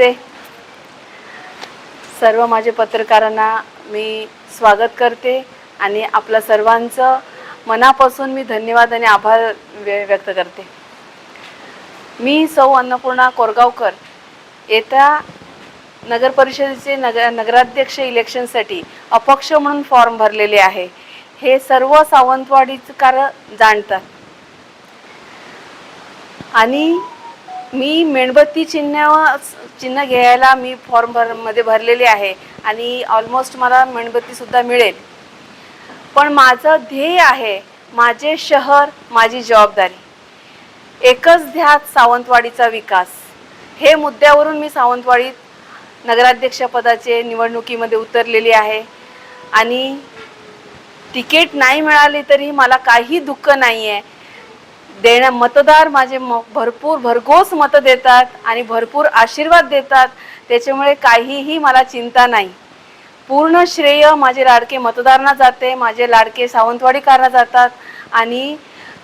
नमस्ते. सर्व माझे पत्रकारांना मी स्वागत करते आणि आपल्या सर्वांचं मनापासून मी धन्यवाद आणि आभार व्य व्यक्त करते. मी सौ अन्नपूर्णा कोरगावकर येत्या नगर परिषदेचे नगराध्यक्ष इलेक्शनसाठी अपक्ष म्हणून फॉर्म भरलेले आहे. हे सर्व सावंतवाडीकार जाणतात. आणि मी मेणबत्ती चिन्ह चिन्ह घ्यायला मी फॉर्म भरमध्ये भरलेले आहे आणि ऑलमोस्ट मला मेणबत्तीसुद्धा मिळेल. पण माझं ध्येय आहे माझे शहर माझी जबाबदारी. एकच ध्यात सावंतवाडीचा विकास. हे मुद्द्यावरून मी सावंतवाडीत नगराध्यक्षपदाचे निवडणुकीमध्ये उतरलेली आहे आणि तिकीट नाही मिळाली तरी मला काही दुःख नाही आहे देण्या मतदार माझे म भरपूर भरघोस मतं देतात आणि भरपूर आशीर्वाद देतात. त्याच्यामुळे काहीही मला चिंता नाही. पूर्ण श्रेय माझे लाडके मतदारांना जाते माझे लाडके सावंतवाडीकारांना जातात आणि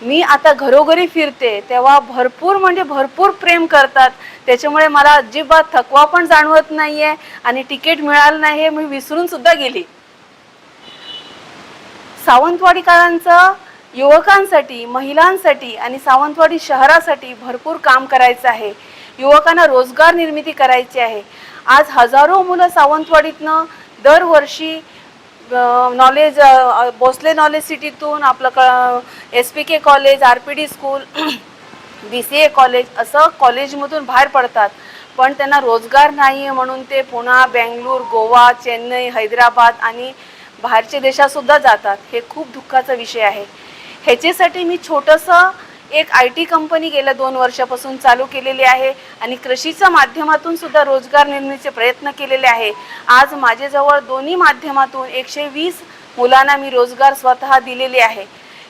मी आता घरोघरी फिरते तेव्हा भरपूर म्हणजे भरपूर प्रेम करतात. त्याच्यामुळे मला अजिबात थकवा पण जाणवत नाही आहे आणि तिकीट मिळालं नाही हे मी विसरून सुद्धा गेली. सावंतवाडीकरांचं युवकांसाठी महिलांसाठी आणि सावंतवाडी शहरासाठी भरपूर काम करायचं आहे. युवकांना रोजगार निर्मिती करायची आहे. आज हजारो मुलं सावंतवाडीतनं दरवर्षी नॉलेज भोसले नॉलेज सिटीतून आपलं K S P K college R P D school B C A college असं कॉलेजमधून बाहेर पडतात. पण त्यांना रोजगार नाही आहे म्हणून ते पुणा बेंगलोर गोवा चेन्नई हैदराबाद आणि बाहेरच्या देशातसुद्धा जातात. हे खूप दुःखाचा विषय आहे. ह्याच्यासाठी मी छोटंसं एक आय टी कंपनी गेल्या दोन वर्षापासून चालू केलेली आहे आणि कृषीच्या माध्यमातून सुद्धा रोजगार निर्मितीचे प्रयत्न केलेले आहे. आज माझ्याजवळ दोन्ही माध्यमातून एकशे वीस मुलांना मी रोजगार स्वतः दिलेले आहे.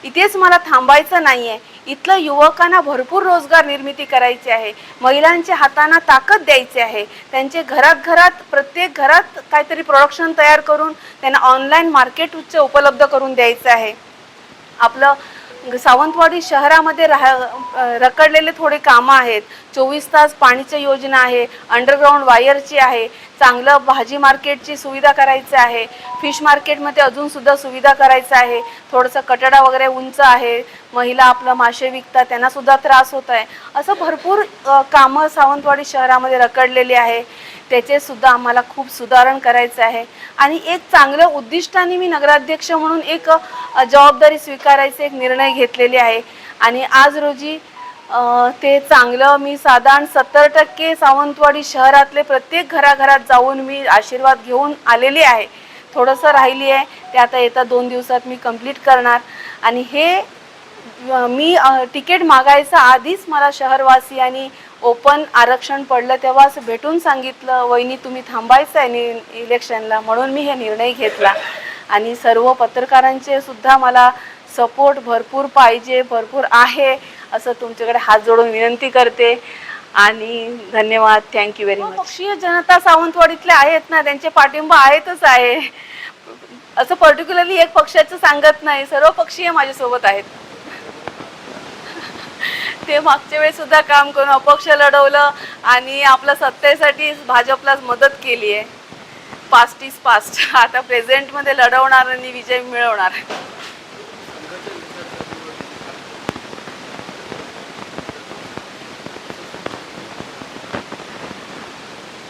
इथेच मला थांबायचं नाही आहे इथलं युवकांना भरपूर रोजगार निर्मिती करायची आहे. महिलांच्या हातांना ताकद द्यायची आहे. त्यांचे घरात घरात प्रत्येक घरात काहीतरी प्रोडक्शन तयार करून त्यांना ऑनलाईन उच्च उपलब्ध करून द्यायचं आहे. आपलं सावंतवाडी शहरामध्ये राह रखडलेले थोडे कामं आहेत. चोवीस तास पाणीची योजना आहे अंडरग्राऊंड वायरची आहे चांगलं भाजी मार्केटची सुविधा करायची आहे फिश मार्केटमध्ये अजूनसुद्धा सुविधा करायचं आहे थोडंसं कटडा वगैरे उंच आहे महिला आपलं मासे विकतात त्यांनासुद्धा त्रास होत आहे. असं भरपूर कामं सावंतवाडी शहरामध्ये रखडलेली आहे. त्याचेसुद्धा आम्हाला खूप सुधारण करायचं आहे. आणि एक चांगलं उद्दिष्टाने मी नगराध्यक्ष म्हणून एक जबाबदारी स्वीकारायचे एक निर्णय घेतलेले आहे. आणि आज रोजी ते चांगलं मी साधारण सत्तर टक्के सावंतवाडी शहरातले प्रत्येक घराघरात जाऊन मी आशीर्वाद घेऊन आलेली आहे. थोडंसं राहिली आहे. ते आता येत्या दोन दिवसात मी कंप्लीट करणार. आणि हे मी तिकीट मागायचा आधीच मला शहरवासियांनी ओपन आरक्षण पडलं तेव्हाच भेटून सांगितलं वहिनी तुम्ही थांबायचं आहे नि इलेक्शनला. म्हणून मी हे निर्णय घेतला. आणि सर्व पत्रकारांचे सुद्धा मला सपोर्ट भरपूर पाहिजे भरपूर आहे. असं तुमच्याकडे हात जोडून विनंती करते. आणि धन्यवाद. थँक्यू व्हेरी मच पक्षीय जनता सावंतवाडीतले आहेत ना त्यांचे पाठिंबा आहेतच आहे. असं पर्टिक्युलरली एक पक्षाचं सांगत नाही सर्व पक्षीय माझ्यासोबत आहेत. ते मागच्या वेळेस सुद्धा काम करून अपक्ष लढवलं आणि आपल्या सत्तेसाठी भाजपला मदत केली आहे. पास्ट इज पास्ट आता प्रेझेंटमध्ये लढवणार आणि विजय मिळवणार.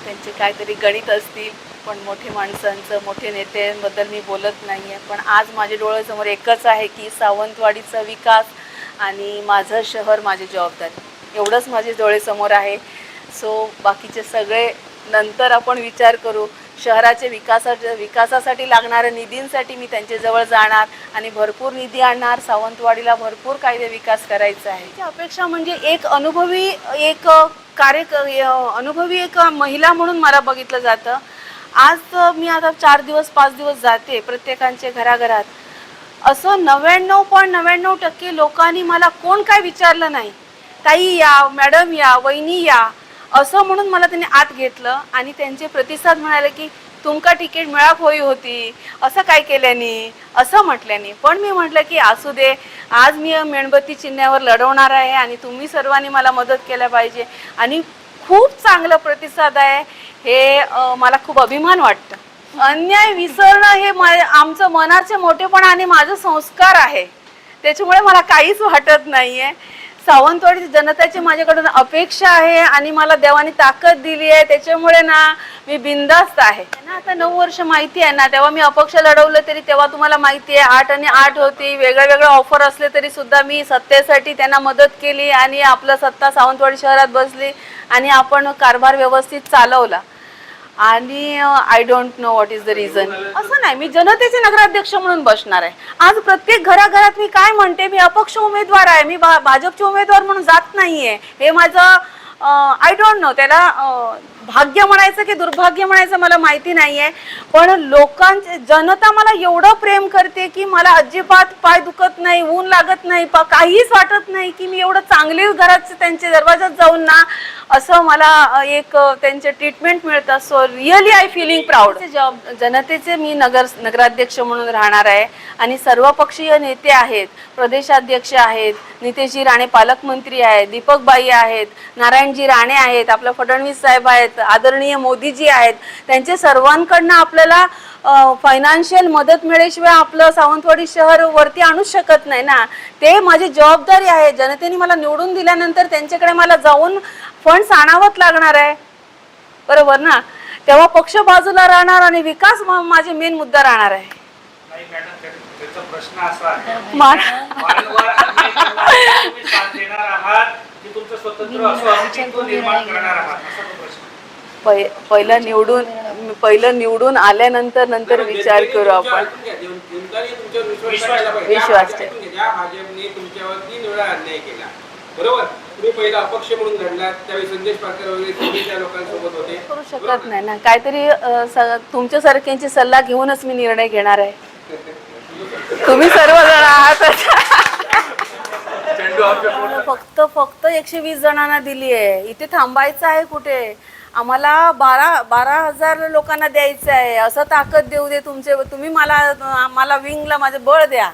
त्यांचे काहीतरी गणित असतील पण मोठे माणसांचं मोठे नेत्यांबद्दल मी बोलत नाही आहे पण आज माझ्या डोळ्यासमोर एकच आहे की सावंतवाडीचा विकास आणि माझं शहर माझी जबाबदारी. एवढंच माझे डोळेसमोर आहे. सो बाकीचे सगळे नंतर आपण विचार करू. शहराच्या विकासा विकासासाठी लागणाऱ्या निधींसाठी मी त्यांच्याजवळ जाणार आणि भरपूर निधी आणणार. सावंतवाडीला भरपूर कायदे विकास करायचा आहे अपेक्षा म्हणजे एक अनुभवी एक कार्य अनुभवी एक महिला म्हणून मला बघितलं जातं. आज तर मी आता चार दिवस पाच दिवस जाते प्रत्येकांच्या घराघरात. असं नव्याण्णव पॉईंट नव्याण्णव टक्के लोकांनी मला कोण काय विचारलं नाही. ताई या मॅडम या वहिनी या असं म्हणून मला त्यांनी आत घेतलं आणि त्यांचे प्रतिसाद म्हणाले की तुमका तिकीट मिळाप होई होती. असं काय केल्याने? असं म्हटल्याने. पण मी म्हटलं की असू दे. आज मी मेणबत्ती चिन्ह्यावर लढवणार आहे आणि तुम्ही सर्वांनी मला मदत केल्या पाहिजे आणि खूप चांगला प्रतिसाद आहे. हे मला खूप अभिमान वाटतं. अन्याय विसरणं हे आमचं मनाचे मोठेपण आणि माझं संस्कार आहे. त्याच्यामुळे मला काहीच वाटत नाही आहे सावंतवाडी जनतेची माझ्याकडून अपेक्षा आहे आणि मला देवाने ताकद दिली आहे. त्याच्यामुळे ना मी बिंदास्त आहे. ना आता नऊ वर्ष माहिती आहे ना तेव्हा मी अपक्ष लढवलं तरी तेव्हा तुम्हाला माहिती आहे आठ आणि आठ होती. वेगळ्या वेगळ्या ऑफर असले तरी सुद्धा मी सत्तेसाठी त्यांना मदत केली आणि आपलं सत्ता सावंतवाडी शहरात बसली आणि आपण कारभार व्यवस्थित चालवला. आणि I don't know what is the reason असं नाही मी जनतेचे नगराध्यक्ष म्हणून बसणार आहे. आज प्रत्येक घराघरात मी काय म्हणते मी अपक्ष उमेदवार आहे. मी भा- भाजपचे उमेदवार म्हणून जात नाहीये. हे माझं आय डोंट नो त्याला भाग्य म्हणायचं की दुर्भाग्य म्हणायचं मला माहिती नाहीये. पण लोकांचे जनता मला एवढं प्रेम करते की मला अजिबात पाय दुखत नाही ऊन लागत नाही पा- काहीच वाटत नाही की मी एवढं चांगली घरात त्यांच्या दरवाजात जाऊन ना असं मला एक त्यांचे ट्रीटमेंट मिळतं. So really I feeling proud job जनतेचे मी नगर नगराध्यक्ष म्हणून राहणार आहे आणि सर्वपक्षीय नेते आहेत. प्रदेशाध्यक्ष आहेत नितेशजी राणे पालकमंत्री आहेत दीपकबाई आहेत नारायणजी राणे आहेत आपलं फडणवीस साहेब आहेत आदरणीय मोदीजी आहेत. त्यांचे सर्वांकडनं आपल्याला फायनान्शियल मदत मिळेशिवाय आपलं सावंतवाडी शहर वरती आणू शकत नाही ना. ते माझी जबाबदारी आहे. जनतेने मला निवडून दिल्यानंतर त्यांच्याकडे मला जाऊन फंड्स आणावंच लागणार आहे. बरोबर ना? तेव्हा पक्ष बाजूला राहणार आणि विकास माझे मेन मुद्दा राहणार आहे. प्रश्न असा आहे. आहात स्वतंत्र असं निर्माण करणार आहात. असा तो प्रश्न पहि- पहिलं निवडून पहिलं निवडून आल्यानंतर नंतर विचार करू आपण. विश्वास विश्वास विश्वास ठेव. ज्या भाजपने तुमच्यावर तीन वेळा अन्याय केला. बरोबर? तुम्ही पहिला अपक्ष म्हणून लढलात त्यावेळी संदेश पाकर वगैरे तुम्ही त्या लोकांसोबत होते. करू शकत नाही ना. काहीतरी अ, स- तुमच्यासारख्यांची सल्ला घेऊनच मी निर्णय घेणार आहे. तुम्ही सर्वजण आहात. फक्त फक्त एकशे वीस जणांना दिली आहे इथे थांबायचं आहे कुठे? आम्हाला बारा बारा हजार लोकांना द्यायचं आहे. असं ताकद देऊ दे तुमचे तुम्ही मला मला विंगला माझं बळ द्या.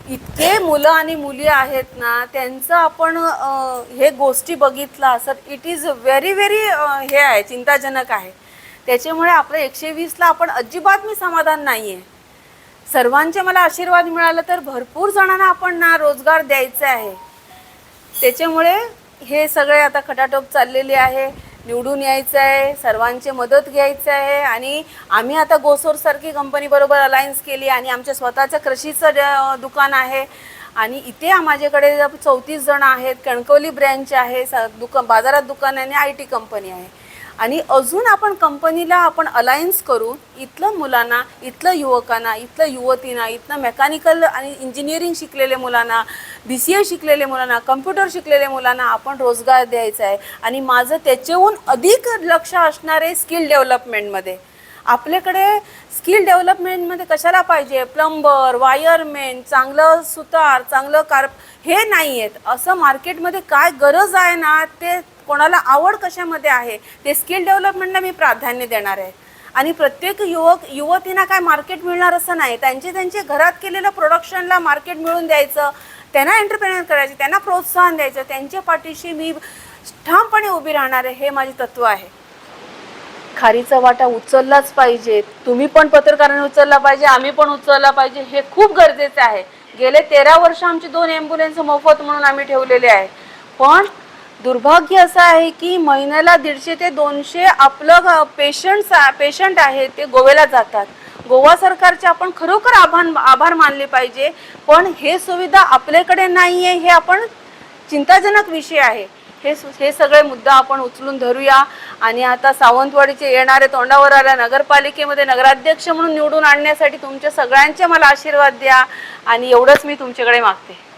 इतके मुलं आणि मुली आहेत ना त्यांचं आपण हे गोष्टी बघितला sir it is very very हे आहे चिंताजनक आहे. त्याच्यामुळे आपलं एकशे वीसला आपण अजिबात मी समाधान नाही आहे सर्वांचे मला आशीर्वाद मिळाला तर भरपूर जणांना आपण ना रोजगार द्यायचा आहे. त्याच्यामुळे हे सगळे आता खटाटोप चाललेले आहे. निवडून यायचं आहे सर्वांची मदत घ्यायचं आहे आणि आम्ही आता गोसोरसारखी कंपनीबरोबर अलायन्स केली आणि आमच्या स्वतःचं कृषीचं दुकान आहे. आणि इथे माझ्याकडे चौतीस जण आहेत कणकवली ब्रँच आहे स दुका बाजारात दुकान आहे आणि आय टी कंपनी आहे. आणि अजून आपण कंपनीला आपण अलायन्स करून इथलं मुलांना इथलं युवकांना इथलं युवतींना इथलं मेकॅनिकल आणि इंजिनिअरिंग शिकलेल्या मुलांना बी सी ए शिकलेल्या मुलांना कम्प्युटर शिकलेल्या मुलांना आपण रोजगार द्यायचा आहे. आणि माझं त्याच्याहून अधिक लक्ष असणार आहे स्किल डेव्हलपमेंटमध्ये. आपल्याकडे स्किल डेव्हलपमेंटमध्ये कशाला पाहिजे? प्लंबर वायरमेन चांगलं सुतार चांगलं कार हे नाही आहेत असं मार्केटमध्ये काय गरज आहे ना ते कोणाला आवड कशामध्ये आहे ते स्किल डेव्हलपमेंटला मी प्राधान्य देणार आहे. आणि प्रत्येक युवक युवतींना काय मार्केट मिळणार असं नाही त्यांचे त्यांचे घरात केलेलं प्रोडक्शनला मार्केट मिळून द्यायचं त्यांना एंटरप्रेनर करायचे त्यांना प्रोत्साहन द्यायचं त्यांच्या पाठीशी मी ठामपणे उभी राहणार आहे हे माझे तत्व आहे. खारीचा वाटा उचललाच पाहिजे तुम्ही पण पत्रकारांनी उचलला पाहिजे आम्ही पण उचलला पाहिजे हे खूप गरजेचं आहे. गेले तेरा वर्ष आमची दोन ॲम्ब्युलन्स मोफत म्हणून आम्ही ठेवलेले आहे. पण दुर्भाग्य असं आहे की महिन्याला दीडशे ते दोनशे आपलं पेशंट पेशंट आहे ते गोव्याला जातात. गोवा सरकारचे आपण खरोखर आभार आभार मानले पाहिजे. पण हे सुविधा आपल्याकडे नाही आहे हे आपण चिंताजनक विषय आहे. हे हे सगळे मुद्दा आपण उचलून धरूया. आणि आता सावंतवाडीचे येणारे तोंडावर आल्या नगरपालिकेमध्ये नगराध्यक्ष म्हणून निवडून आणण्यासाठी तुमच्या सगळ्यांचे मला आशीर्वाद द्या. आणि एवढंच मी तुमच्याकडे मागते.